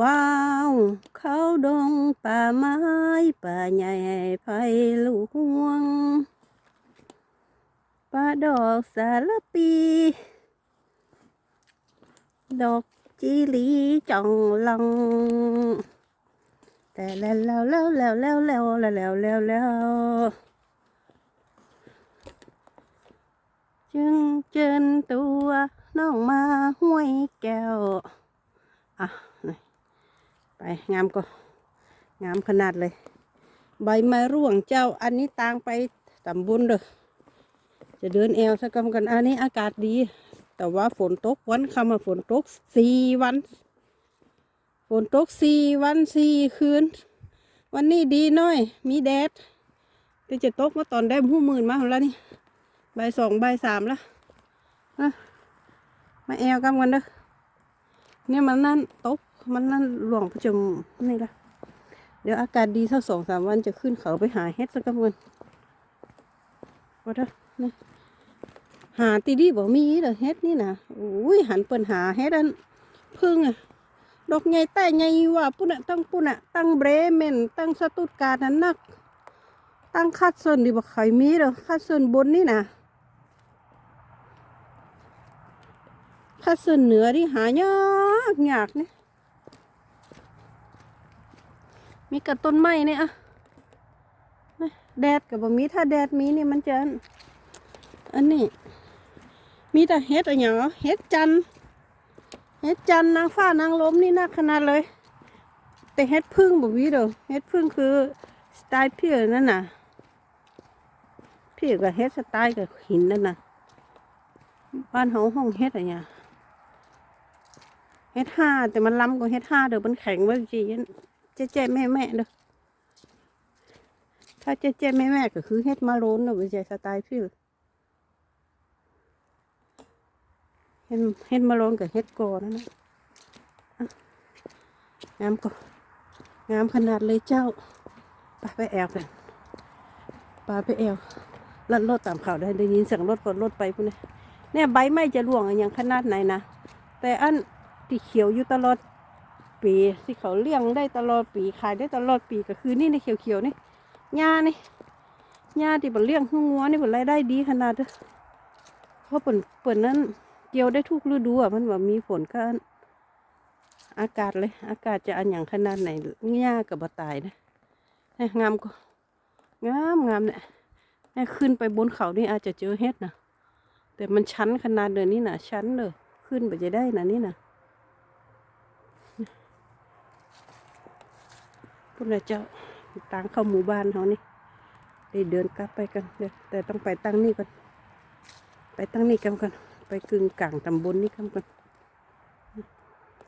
ว้าว เขาดงป่าไม้ป่าใหญ่ไผ่หลวงป่าดอกสารปี ดอกจีหลีจ่องลองแต่แล้วแล้วแล้วแล้วแล้วแล้วแล้วแล้วแล้วจึงเจินตัวน้องมาห้วยแก้ว อะ ไปงามก็งามขนาดเลย ใบไม้ร่วงเจ้าอันนี้ตางไปตำบุญเด้อจะเดินแอวสักกำกันอันนี้อากาศดี แต่ว่าฝนตกวันคำว่าฝนตกสี่วัน ฝนตกสี่วันสี่คืน วันนี้ดีหน้อย มีแดดแต่จะตกมาตอนได้หูมื่นมาแล้วนี่ใบสองใบสามแล้วนะมาแอวกันกันเด้อเนี่ยมันนั่นตก มันนั่นหลวงประจมนี่ละเดี๋ยวอากาศดีสักสองสามวันจะขึ้นเขาไปหาเฮ็ดสักกำกันว่าเด้อนี่หาตีดีบอกมีเด้อเฮ็ดนี่นะอุ้ยหันเปิ่นหาเฮ็ดอันพึ่งอะดอกใหญ่แต่ใหญ่ว่าปุ่นอะตั้งปุ่นอะตั้งเบรเมนตั้งสตุตการ์ดนั่นนัก ตั้งคัดส่วนดีบอกใครมีเด้อคัดส่วนบนนี่นะถ้าส่วนเหนือที่หายากยากเนี่ย มีกับต้นไม้เนี่ยอะแดดกับบมีถ้าแดดมีนี่มันจะ อันนี้ มีแต่เฮ็ดอะไรอย่างเฮ็ดจันเฮ็ดจันนางฟ้านางล้มนี่นักขนาดเลย แต่เฮ็ดพึ่งบ่มีเด้อเฮ็ดพึ่งคือสไตล์พี่นั่นน่ะพี่ก็เฮ็ดสไตล์กับหินนั่นน่ะบ้านเฮาห้องเฮ็ดอะไรอย่างเฮ็ดห้าแต่มันล้ำกว่าเฮ็ดห้าเด้อมันแข็งไว้จี เจ๊เจ๊แม่แม่เด้อถ้าเจ๊เจ๊แม่แม่ก็คือเฮ็ดมาโรนเด้อไม่ใช่สไตล์พี่เฮ็ดเฮ็ดมาโรนกับเฮ็ดกอนั่นนะอะงามก็งามขนาดเลยเจ้าไปไปแอวกันปาไปแอวลัดรถตามข่าวได้ได้ยินเสียงรถกดรถไปพุ่นเนี่ยเนี่ยใบไม้จะร่วงอย่างขนาดไหนนะแต่อันที่เขียวอยู่ตลอด ปีที่เขาเลี้ยงได้ตลอดปีขายได้ตลอดปีก็คือนี่ในเขียวๆนี่หญ้านี่หญ้าที่เปิ่นเลี้ยงหัวนี่เปิ่รายได้ดีขนาดเด้อเพราะเปิ่นเปิ่นนั้นเกี่ยวได้ทุกฤดูอะมันว่ามีฝนก็อากาศเลย อากาศจะอันอย่างขนาดไหนหญ้ากับบตายนะงามก็งามงามเนี่ยเนี่ยขึ้นไปบนเขานี่อาจจะเจอเห็ดนะแต่มันชันขนาดเดินนี่นะชันเลยขึ้นไปจะได้นะนี่นะ พวกนายเจ้าตังเข้าหมู่บ้านเขานี่ได้เดินกลับไปกันเดี๋ยแต่ต้องไปตั้งนี่ก่อนไปตั้งนี่กันก่อนไปกึ่งกลางตำบลนี่กันก่อน